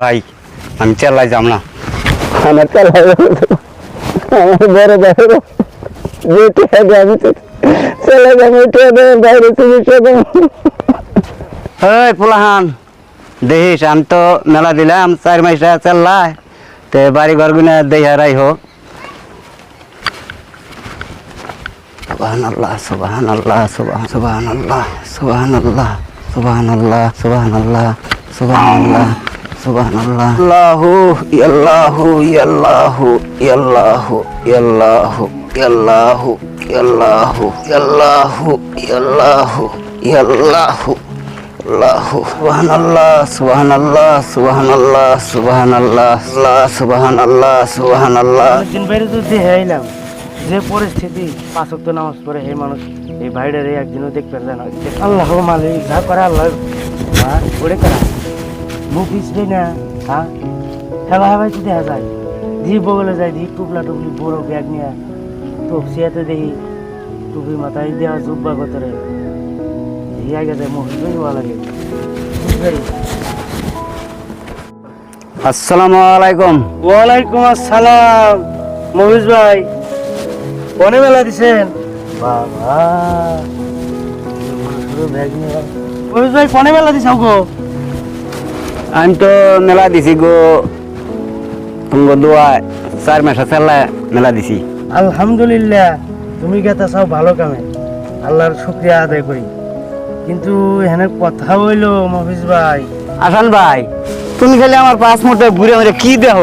ভাই আমি চেল্লাই যাম না। আমার চালাই আমার বড় বাইরে যে টিয়া দিয়ে আমি তো চলে যাব টিয়া দেবেন বাইরে চিকিৎসা দেবো। হেই পোলাহান দেখিস আমি তো মেলা দিলাম চার মাস চেল্লাই তে বাড়ি ঘর গুনে দেই হারাই হোক সুবাহান আল্লাহ সুবাহান আল্লাহ সুবাহ সুবাহান আল্লাহ সুবাহান আল্লাহ সুবাহান আল্লাহ সুবাহান আল্লাহ সুবাহান আল্লাহ সুবাহান আল্লাহ আল্লাহু ইয়াল্লাহু ইয়াল্লাহু ইয়াল্লাহু ইয়াল্লাহু ইয়াল্লাহু ইয়াল্লাহু ইয়াল্লাহু ইয়াল্লাহু ইয়াল্লাহু আল্লাহু সুবহানাল্লাহ সুবহানাল্লাহ সুবহানাল্লাহ সুবহানাল্লাহ আল্লাহ সুবহানাল্লাহ সুবহানাল্লাহ। দিন বাইরে দেখে আইলাম। যে পরিস্থিতি পাঁচ তো নামাজ পড়ে এই মানুষ এই এই একদিনও দেখতে পারে না। আল্লাহ মালিক যা করে আল্লাহ ওরে করা। মুখ পিছবে না হ্যাঁ হেলা হেলাই তো দেখা যায়? ধি বগলে যায় ধি টুপলা টুপলি বড় ব্যাগ নিয়ে তো সিয়াতে দেখি টুপি মাথায় দেওয়া জুব্বা কতরে ধি আগে যায় মুখ হওয়া লাগে। আসসালামু আলাইকুম। ওয়ালাইকুম আসসালাম। মহিজ ভাই কোনে মেলা দিছেন? বাবা। মহিজ ভাই কোনে মেলা দিছাও গো আমি তো মেলা দিছি গো তোমার দোয়া চার মাসে চেল্লাই মেলা দিছি। আলহামদুলিল্লাহ তুমি গেতা চাও ভালো কামে। আল্লাহর শুক্রিয়া আদায় করি। কিন্তু এখানে কথা হইল মহিজ ভাই। আসান ভাই তুমি খালি আমার পাঁচ মুহূর্তে ঘুরে ঘুরে কি দেহ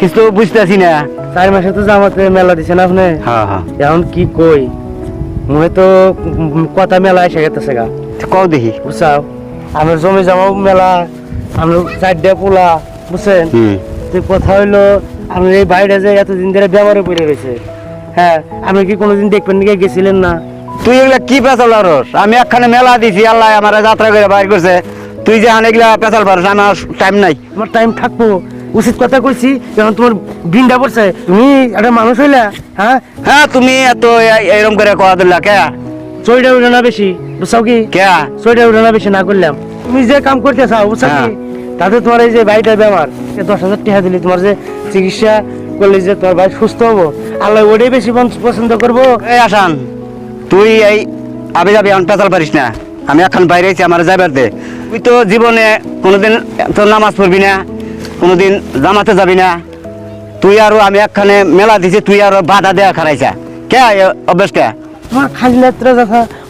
কিছু বুঝতেছি না। চার মাসে তো জামাতে মেলা দিছেন আপনি? হ্যাঁ হ্যাঁ। এখন কি কই? মুহে তো কথা মেলা এসে গেতেছে গা। কও দেখি। বুঝছাও? আমার জমি জমাও মেলা আমরা চারটা পোলা বুঝছেন? তো কথা হইল এই বাইরে যে এতদিন ধরে ব্যবহারে পড়ে রয়েছে হ্যাঁ আপনি কি কোনোদিন দেখবেন নাকি? গেছিলেন না। তুই এগুলা কি পেঁচাল পারস আমি একখানে মেলা দিছি আল্লাহ আমার যাত্রা করে বাইর করছে। তুই যে এগুলা পেঁচাল পারস আমার টাইম নাই। তোমার টাইম থাকব। উচিত কথা কইছি কারণ তোমার বিনটা পড়ছে। তুমি একটা মানুষ হইলা হ্যাঁ? হ্যাঁ তুমি এত এ- এরম করে কয়া দিলা কে? চইটা উঠে না বেশি বুঝছাও কি? কে? চইটা উঠে না বেশি না করলাম। তুমি যে কাম করতে চাও বুঝছ কি? হ্যাঁ। তাতে তোমার এই যে ভাইটা বেমার এ দশ হাজার টাকা দিলি তোমার যে চিকিৎসা করলে যে তোমার ভাই সুস্থ হব আল্লাহ ওটাই বেশি পছন্দ- পছন্দ করব। এই আসান তুই এই আবে যাবি এখন পেঁচাল পারিস না। আমি এখন বাইরে আছি আমার যাইবার দে। তুই তো জীবনে কোনোদিন তো নামাজ পড়বি না কোনোদিন জামাতে যাবি না। তুই আরও আমি একখানে মেলা দিছি তুই আরও বাধা দেয়া খারাইছা। কে অভ্যাস কে তোমার খালি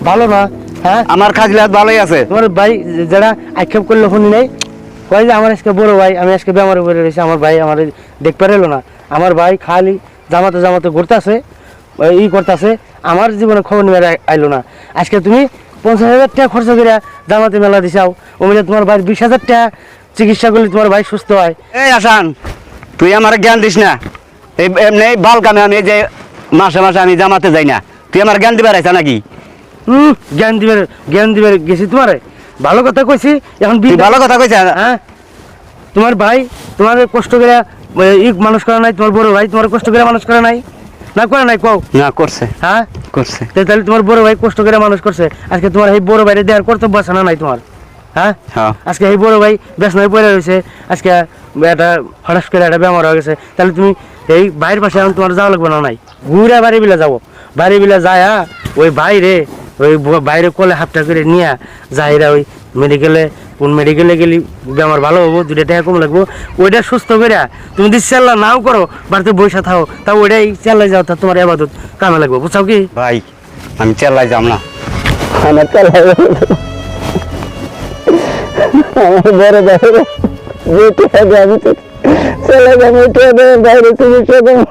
ভালো না হ্যাঁ? আমার খাজলাত ভালোই আছে। তোমার ভাই যারা আক্ষেপ করলে শুনি নেই কয় যে আমার আজকে বড় ভাই আমি আজকে বেমারে পড়ে রয়েছি আমার ভাই আমার দেখতে পারেলো না। আমার ভাই খালি জামাতে জামাতে ঘুরতেছে ই করতেছে আমার জীবনে খবর নিয়ে আইলো না। আজকে তুমি পঞ্চাশ হাজার টাকা খরচ করে জামাতে মেলা দিছাও ও মিলে তোমার ভাই বিশ হাজার টাকা চিকিৎসা করলে তোমার ভাই সুস্থ হয়। এই আসান তুই আমার জ্ঞান দিস না। এই এমনি বাল কামে আমি যে মাসে মাসে আমি জামাতে যাই না। তুই আমার জ্ঞান দিবার আইছা নাকি? হুম জ্ঞান দিবে জ্ঞান দিবে গেছি তোমারে। ভালো কথা কইছি এখন ভালো কথা কইছা। হ্যাঁ? তোমার ভাই তোমার কষ্ট করে ই মানুষ করা নাই তোমার বড় ভাই তোমার কষ্ট করে মানুষ করা নাই। না করে নাই কও? না করছে। হ্যাঁ? করছে। তাহলে তোমার বড় ভাই কষ্ট করে মানুষ করছে। আজকে তোমার এই বড় ভাইরে দেওয়ার কর্তব্য আছে না নাই তোমার? হ্যাঁ? হ্যাঁ। আজকে এই বড় ভাই বেসনায় পড়ে রয়েছে। আজকে একটা হঠাৎ করে একটা বেমার হয়ে গেছে। তাহলে তুমি এই বাইরের পাশে এখন তোমার যাওয়া লাগবে না নাই? ঘুরে বাড়ি বিলা যাব। বাড়ি বিলা যায় ওই বাইরে ওই বাইরে কোলে হাতটা করে নিয়ে যাইরা ওই মেডিকেলে কোন মেডিকেলে গেলি বেমার ভালো হব দুটা টাকা কম লাগবো ওইটা সুস্থ করে তুমি যদি চেল্লা নাও করো বাড়িতে বসে থাও তা ওইটাই চেল্লাই যাও তা তোমার আবাদত কামে লাগবো বুঝছাও কি? ভাই আমি চেল্লাই যাম না। আমার চালাই আমার বড় বাইরে যে টিয়া আমি তো চলে যাব বাইরে চিকিৎসা দেবো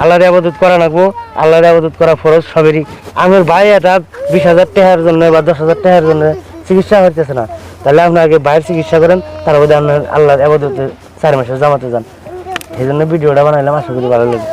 আল্লাহর আবাদত করা লাগবো, আল্লাহর আবাদত করা ফরজ সবেরই। আমার ভাই এটা বিশ হাজার টাকার জন্য বা দশ হাজার টাকার জন্য চিকিৎসা হইতেছে না। তাহলে আপনি আগে বাইরের চিকিৎসা করেন তারপরে আপনার আল্লাহর আবাদতে চার মাসে জামাতে যান। এই জন্য ভিডিওটা বানাইলাম, আশা করি ভালো লাগে